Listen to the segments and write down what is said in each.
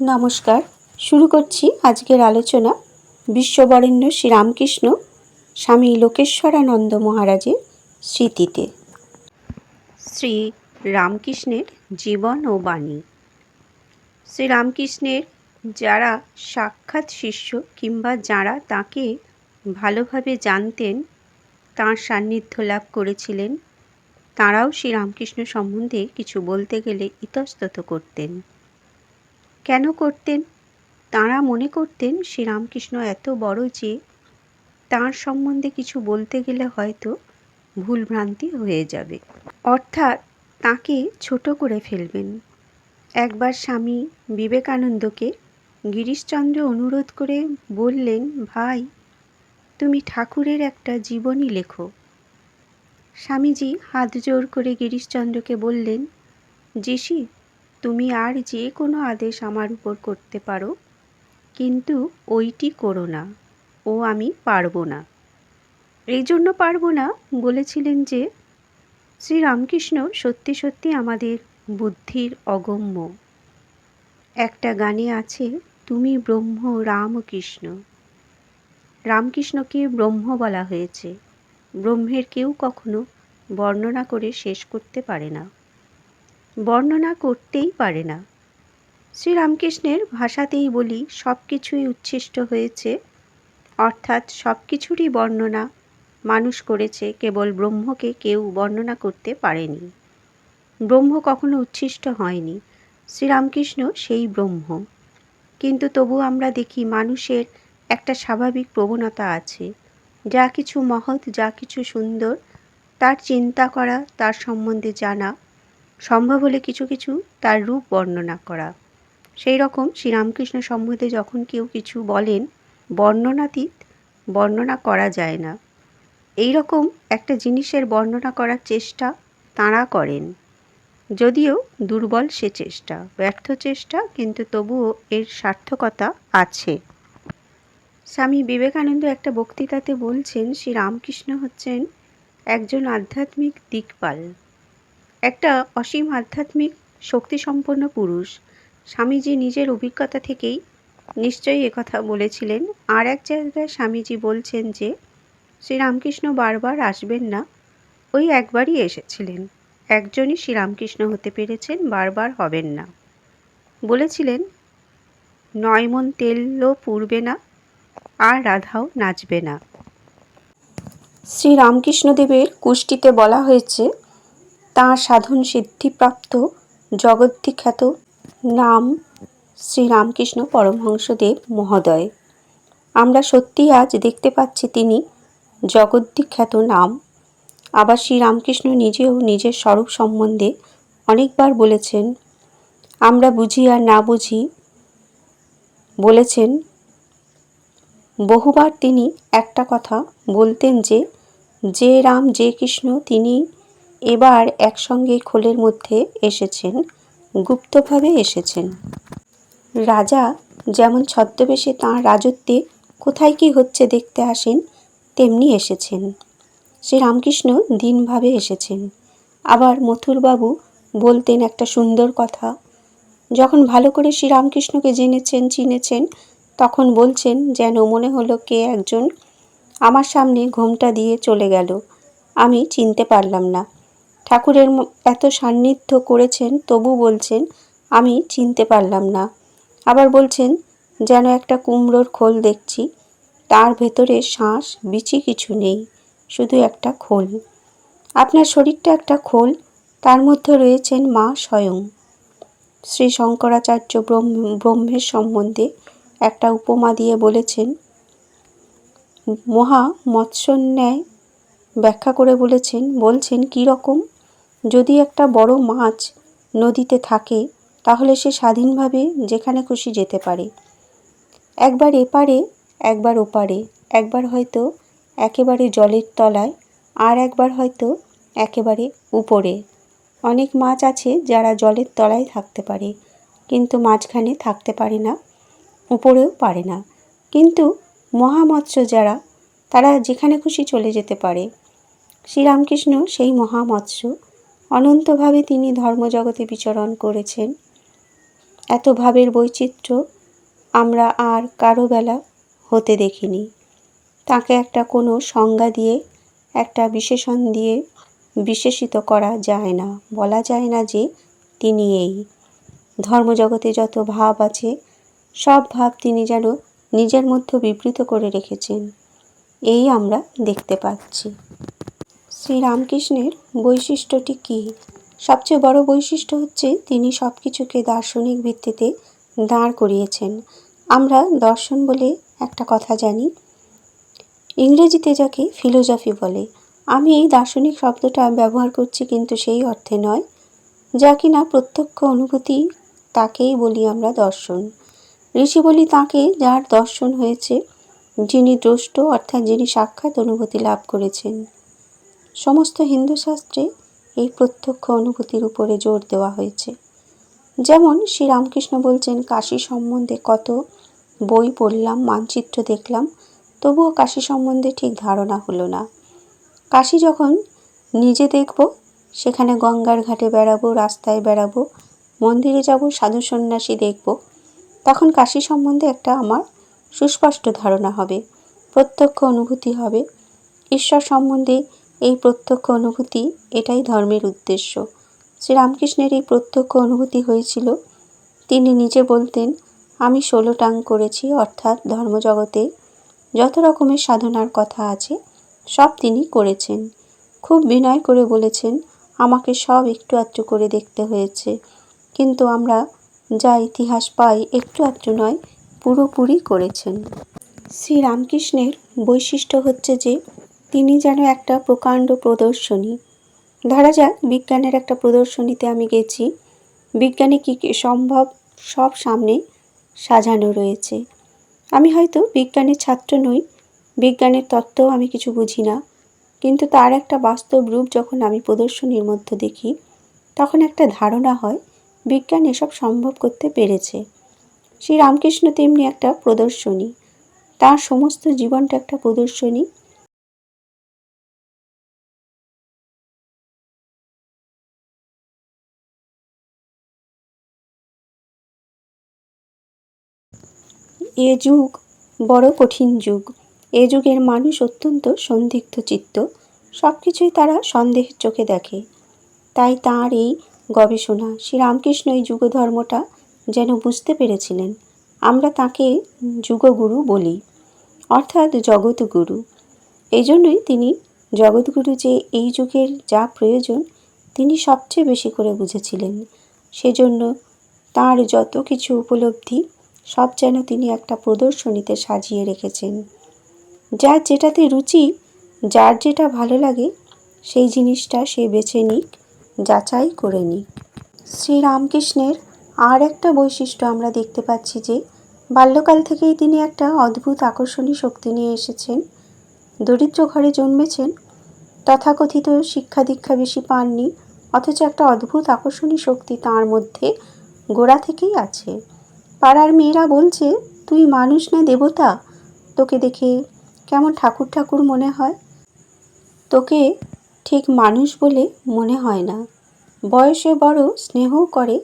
নমস্কার। শুরু করছি আজকের আলোচনা বিশ্ববরেণ্য শ্রীরামকৃষ্ণ স্বামী লোকেশ্বরানন্দ মহারাজের স্মৃতিতে। শ্রী রামকৃষ্ণের জীবন ও বাণী। শ্রীরামকৃষ্ণের যারা সাক্ষাৎ শিষ্য কিংবা যারা তাকে ভালোভাবে জানতেন, তাঁর সান্নিধ্য লাভ করেছিলেন, তাঁরাও শ্রীরামকৃষ্ণ সম্বন্ধে কিছু বলতে গেলে ইতস্তত করতেন। কেন করতেন? তাঁরা মনে করতেন শ্রীরামকৃষ্ণ এত বড় যে, তাঁর সম্বন্ধে কিছু বলতে গেলে হয়তো ভুলভ্রান্তি হয়ে যাবে। অর্থাৎ তাকে ছোট করে ফেলবেন। একবার স্বামী বিবেকানন্দকে গিরিশচন্দ্র অনুরোধ করে বললেন, ভাই, তুমি ঠাকুরের একটা জীবনী লেখো। স্বামীজি হাত জোর করে গিরিশচন্দ্রকে বললেন যিশি তুমি আর যে কোনো আদেশ আমার উপর করতে পারো, কিন্তু ওইটি করো না, ও আমি পারব না। এই জন্য পারব না বলেছিলেন যে, শ্রীরামকৃষ্ণ সত্যি সত্যি আমাদের বুদ্ধির অগম্য। একটা গানে আছে, তুমি ব্রহ্ম রামকৃষ্ণ। রামকৃষ্ণকে ব্রহ্ম বলা হয়েছে। ব্রহ্মের কেউ কখনো বর্ণনা করে শেষ করতে পারে না। বর্ণনা করতেই পারে না। শ্রীরামকৃষ্ণের ভাষাতেই বলি সব কিছুই উচ্ছিষ্ট হয়েছে, অর্থাৎ সব কিছুরই বর্ণনা মানুষ করেছে, কেবল ব্রহ্মকে কেউ বর্ণনা করতে পারেনি। ব্রহ্ম কখনো উচ্ছিষ্ট হয়নি, শ্রীরামকৃষ্ণ সেই ব্রহ্ম। কিন্তু তবু আমরা দেখি মানুষের একটা স্বাভাবিক প্রবণতা আছে, যা কিছু মহৎ, যা কিছু সুন্দর, তার চিন্তা করা, তার সম্বন্ধে জানা সম্ভব হলে কিছু কিছু তার রূপ বর্ণনা করা। সেই রকম শ্রীরামকৃষ্ণ সম্বন্ধে যখন কেউ কিছু বলেন, বর্ণনাতীত বর্ণনা করা যায় না। এই রকম একটা জিনিসের বর্ণনা করার চেষ্টা তাঁরা করেন। যদিও দুর্বল সে চেষ্টা, ব্যর্থ চেষ্টা, কিন্তু তবুও এর সার্থকতা আছে। স্বামী বিবেকানন্দ একটা বক্তৃতাতে বলছেন শ্রী রামকৃষ্ণ হচ্ছেন একজন আধ্যাত্মিক দিকপাল। একটা অসীম আধ্যাত্মিক, শক্তিসম্পন্ন পুরুষ। স্বামীজি নিজের অভিজ্ঞতা থেকেই নিশ্চয়ই একথা বলেছিলেন। আর এক জায়গায় স্বামীজি বলছেন যে, শ্রীরামকৃষ্ণ বারবার আসবেন না, ওই একবারই এসেছিলেন। একজনই শ্রীরামকৃষ্ণ হতে পেরেছেন, বারবার হবেন না। বলেছিলেন, নয়মন তেলও পুড়বে না, আর রাধাও নাচবে না। শ্রীরামকৃষ্ণদেবের কুষ্টিতে বলা হয়েছে তাঁর সাধন সিদ্ধিপ্রাপ্ত জগদ্বিখ্যাত নাম শ্রীরামকৃষ্ণ পরমহংসদেব মহোদয়। আমরা সত্যি আজ দেখতে পাচ্ছি তিনি জগদ্বিখ্যাত নাম। আবার শ্রীরামকৃষ্ণ নিজেও নিজের স্বরূপ সম্বন্ধে অনেকবার বলেছেন। আমরা বুঝি আর না বুঝি বলেছেন। বহুবার তিনি একটা কথা বলতেন যে যে রাম, যে কৃষ্ণ, তিনি এবার একসঙ্গে খোলের মধ্যে এসেছেন, গুপ্তভাবে এসেছেন। রাজা যেমন ছদ্মবেশে তাঁর রাজত্বে কোথায় কি হচ্ছে দেখতে আসেন, তেমনি এসেছেন। শ্রীরামকৃষ্ণ দিনভাবে এসেছেন। আবার মথুরবাবু বলতেন একটা সুন্দর কথা, যখন ভালো করে শ্রীরামকৃষ্ণকে জেনেছেন, চিনেছেন, তখন বলছেন যেন মনে হলো কে একজন আমার সামনে ঘোমটা দিয়ে চলে গেল, আমি চিনতে পারলাম না। ঠাকুরের এত সান্নিধ্য করেছেন, তবু বলছেন, আমি চিনতে পারলাম না। আবার বলছেন, যেন একটা কুমড়োর খোল দেখছি, তার ভেতরে শ্বাস বিচি কিছু নেই, শুধু একটা খোল। আপনার শরীরটা একটা খোল, তার মধ্যে রয়েছেন মা স্বয়ং। শ্রী শঙ্করাচার্য ব্রহ্মের সম্বন্ধে একটা উপমা দিয়ে বলেছেন, মহা মৎস্যন্যায়, ব্যাখ্যা করে বলেছেন, বলছেন কী রকম? যদি একটা বড় মাছ নদীতে থাকে, তাহলে সে স্বাধীনভাবে যেখানে খুশি যেতে পারে। একবার এপারে, একবার ওপারে, একবার হয়তো একেবারে জলের তলায়, আর একবার হয়তো একেবারে উপরে। অনেক মাছ আছে যারা জলের তলায় থাকতে পারে, কিন্তু মাঝখানে থাকতে পারে না, উপরেও পারে না। কিন্তু মহামৎস্য যারা, তারা যেখানে খুশি চলে যেতে পারে। শ্রীরামকৃষ্ণ সেই মহামৎস্য অনন্তভাবে তিনি ধর্মজগতে বিচরণ করেছেন। এত ভাবের বৈচিত্র্য আমরা আর কারও বেলা হতে দেখিনি। তাকে একটা কোনো সংজ্ঞা দিয়ে, একটা বিশেষণ দিয়ে বিশেষিত করা যায় না, বলা যায় না যে তিনি এই। ধর্মজগতে যত ভাব আছে, সব ভাব তিনি যেন নিজের মধ্যে বিবৃত করে রেখেছেন। এই আমরা দেখতে পাচ্ছি। শ্রী রামকৃষ্ণের বৈশিষ্ট্যটি কী? সবচেয়ে বড় বৈশিষ্ট্য হচ্ছে তিনি সব কিছুকে দার্শনিক ভিত্তিতে দাঁড় করিয়েছেন। আমরা দর্শন বলে একটা কথা জানি। ইংরেজিতে যাকে ফিলোজফি বলে। আমি এই দার্শনিক শব্দটা ব্যবহার করছি কিন্তু সেই অর্থে নয়, যা কিনা প্রত্যক্ষ অনুভূতি তাকেই বলি আমরা দর্শন। ঋষি বলি তাকে যার দর্শন হয়েছে, যিনি দ্রষ্ট অর্থাৎ যিনি সাক্ষাৎ অনুভূতি লাভ করেছেন। সমস্ত হিন্দু শাস্ত্রে এই প্রত্যক্ষ অনুভূতির উপরে জোর দেওয়া হয়েছে। যেমন শ্রীরামকৃষ্ণ বলছেন, কাশী সম্বন্ধে কত বই পড়লাম, মানচিত্র দেখলাম, তবুও কাশী সম্বন্ধে ঠিক ধারণা হলো না। কাশী যখন নিজে দেখব, সেখানে গঙ্গার ঘাটে বেড়াবো, রাস্তায় বেড়াবো, মন্দিরে যাব, সাধু সন্ন্যাসী দেখব, তখন কাশী সম্বন্ধে একটা আমার সুস্পষ্ট ধারণা হবে, প্রত্যক্ষ অনুভূতি হবে। ঈশ্বর সম্বন্ধে এই প্রত্যক্ষ অনুভূতি এটাই ধর্মের উদ্দেশ্য। শ্রীরামকৃষ্ণের এই প্রত্যক্ষ অনুভূতি হয়েছিল, তিনি নিজে বলতেন, আমি ষোলো টাং করেছি, অর্থাৎ ধর্মজগতে যত রকমের সাধনার কথা আছে, সব তিনি করেছেন। খুব বিনয় করে বলেছেন, আমাকে সব একটু আধটু করে দেখতে হয়েছে। কিন্তু আমরা যা ইতিহাস পাই, একটু আধটু নয়, পুরোপুরি করেছেন। শ্রীরামকৃষ্ণের বৈশিষ্ট্য হচ্ছে যে তিনি যেন একটা প্রকাণ্ড প্রদর্শনী। ধরা যাক, বিজ্ঞানের একটা প্রদর্শনীতে আমি গেছি। বিজ্ঞানে কী কী সম্ভব, সব সামনে সাজানো রয়েছে। আমি হয়তো বিজ্ঞানের ছাত্র নই, বিজ্ঞানের তত্ত্বও আমি কিছু বুঝি না। কিন্তু তার একটা বাস্তব রূপ যখন আমি প্রদর্শনীর মধ্যে দেখি, তখন একটা ধারণা হয়, বিজ্ঞান এসব সম্ভব করতে পেরেছে। শ্রী রামকৃষ্ণ তেমনি একটা প্রদর্শনী। তার সমস্ত জীবনটা একটা প্রদর্শনী। এ যুগ বড় কঠিন যুগ। এ যুগের মানুষ অত্যন্ত সন্দিগ্ধ চিত্ত। সব কিছুই তারা সন্দেহের চোখে দেখে। তাই তাঁর এই গবেষণা শ্রীরামকৃষ্ণ এই যুগধর্মটা যেন বুঝতে পেরেছিলেন। আমরা তাকে যুগগুরু বলি, অর্থাৎ জগৎগুরু। এই জন্যই তিনি জগৎগুরু যে এই যুগের যা প্রয়োজন, তিনি সবচেয়ে বেশি করে বুঝেছিলেন। সেজন্য তার যত কিছু উপলব্ধি সব যেন তিনি একটা প্রদর্শনীতে সাজিয়ে রেখেছেন। যার যেটাতে রুচি, যার যেটা ভালো লাগে, সেই জিনিসটা সে বেছে নিক, যাচাই করে নিক। শ্রীরামকৃষ্ণের আর একটা বৈশিষ্ট্য আমরা দেখতে পাচ্ছি যে, বাল্যকাল থেকেই তিনি একটা অদ্ভুত আকর্ষণী শক্তি নিয়ে এসেছেন। দরিদ্র ঘরে জন্মেছেন, তথাকথিত শিক্ষা দীক্ষা বেশি পাননি, অথচ একটা অদ্ভুত আকর্ষণী শক্তি তার মধ্যে গোড়া থেকেই আছে। পাড়ার মেয়েরা বলছে, তুই মানুষ না দেবতা? তোকে দেখে কেমন ঠাকুর ঠাকুর মনে হয়? তোকে ঠিক মানুষ বলে মনে হয় না। বয়সে বড় স্নেহও করে,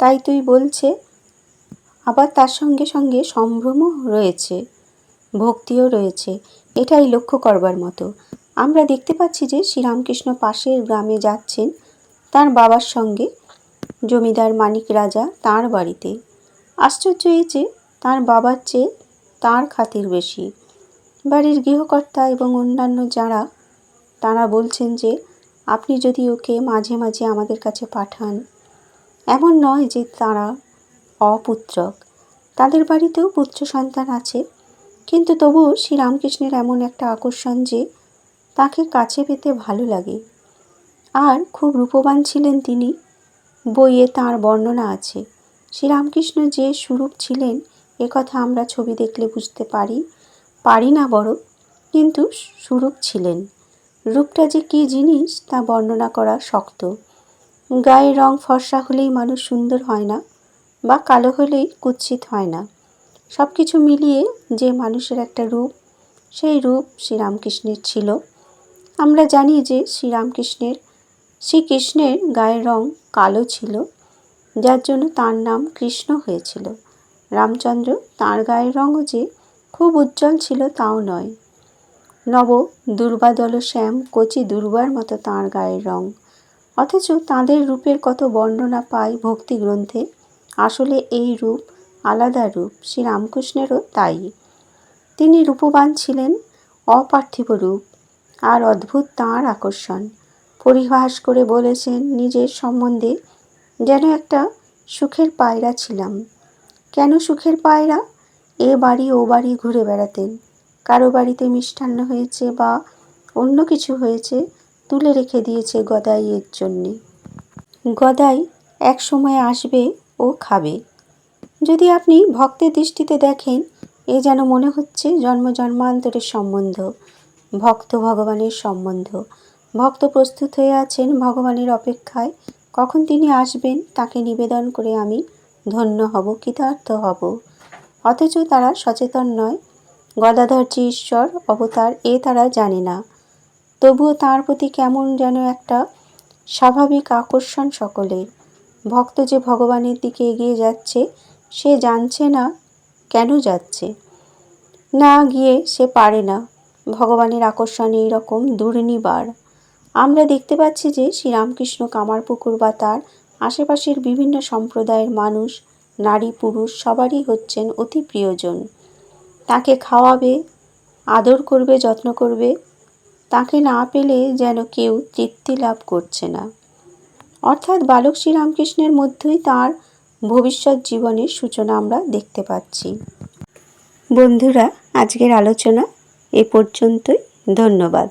তাই তুই বলছে, আবার তার সঙ্গে সঙ্গে সম্ভ্রমও রয়েছে, ভক্তিও রয়েছে। এটাই লক্ষ্য করবার মতো। আমরা দেখতে পাচ্ছি যে শ্রীরামকৃষ্ণ পাশের গ্রামে যাচ্ছেন তার বাবার সঙ্গে জমিদার মানিক রাজা তার বাড়িতে। আশ্চর্য এই যে, তার বাবার চেয়ে তার খাতির বেশি। বাড়ির গৃহকর্তা এবং অন্যান্য যারা, তারা বলছেন যে, আপনি যদি ওকে মাঝে মাঝে আমাদের কাছে পাঠান, এমন নয় যে তারা অপুত্রক। তাদের বাড়িতেও পুত্র সন্তান আছে, কিন্তু তবুও শ্রীরামকৃষ্ণের এমন একটা আকর্ষণ যে, তাকে কাছে পেতে ভালো লাগে। আর খুব রূপবান ছিলেন তিনি, বইয়ে তার বর্ণনা আছে। শ্রীরামকৃষ্ণ যে সুরূপ ছিলেন একথা আমরা ছবি দেখলে বুঝতে পারি। পারি না বড় কিন্তু সুরূপ ছিলেন। রূপটা যে কী জিনিস, তা বর্ণনা করা শক্ত। গায়ের রং ফর্সা হলেই মানুষ সুন্দর হয় না, বা কালো হলেই কুৎসিত হয় না। সব কিছু মিলিয়ে যে মানুষের একটা রূপ, সেই রূপ শ্রীরামকৃষ্ণের ছিল। আমরা জানি যে শ্রীরামকৃষ্ণের, শ্রীকৃষ্ণের গায়ের রং কালো ছিল। যার জন্য তার নাম কৃষ্ণ হয়েছিল। রামচন্দ্র তাঁর গায়ের রঙও যে খুব উজ্জ্বল ছিল তাও নয়। নব দুর্বাদল শ্যাম কচি দুর্বার মতো তাঁর গায়ের রং। অথচ তাঁদের রূপের কত বর্ণনা পাই ভক্তি গ্রন্থে, আসলে এই রূপ আলাদা রূপ শ্রী রামকৃষ্ণেরও তাই। তিনি রূপবান ছিলেন, অপার্থিব রূপ, আর অদ্ভুত তাঁর আকর্ষণ। পরিহাস করে বলেছেন, নিজের সম্বন্ধে যেন একটা সুখের পায়রা ছিলাম। কেন সুখের পায়রা? এ বাড়ি, ও বাড়ি ঘুরে বেড়াতেন। কারও বাড়িতে মিষ্টান্ন হয়েছে বা অন্য কিছু হয়েছে, তুলে রেখে দিয়েছে গদাই এর জন্যে। গদাই এক সময় আসবে ও খাবে। যদি আপনি ভক্তের দৃষ্টিতে দেখেন, এ যেন মনে হচ্ছে জন্ম জন্মান্তরের সম্বন্ধ, ভক্ত ভগবানের সম্বন্ধ। ভক্ত প্রস্তুত হয়ে আছেন ভগবানের অপেক্ষায় কখন তিনি আসবেন তাকে নিবেদন করে আমি ধন্য হব, কৃতার্থ হব। অথচ তারা সচেতন নয়। গদাধর যে ঈশ্বর, অবতার, এ তারা জানে না। তবুও তার প্রতি কেমন যেন একটা স্বাভাবিক আকর্ষণ সকলের। ভক্ত যে ভগবানের দিকে এগিয়ে যাচ্ছে, সে জানছে না কেন যাচ্ছে। না গিয়ে সে পারে না। ভগবানের আকর্ষণ এইরকম দুর্নিবার। আমরা দেখতে পাচ্ছি যে শ্রীরামকৃষ্ণ কামারপুকুর বা তার আশেপাশের বিভিন্ন সম্প্রদায়ের মানুষ, নারী, পুরুষ সবারই হচ্ছেন অতি প্রিয়জন। তাকে খাওয়াবে, আদর করবে, যত্ন করবে, তাকে না পেলে যেন কেউ তৃপ্তি লাভ করছে না। অর্থাৎ বালক শ্রীরামকৃষ্ণের মধ্যেই তার ভবিষ্যৎ জীবনের সূচনা আমরা দেখতে পাচ্ছি। বন্ধুরা, আজকের আলোচনা এ পর্যন্তই। ধন্যবাদ।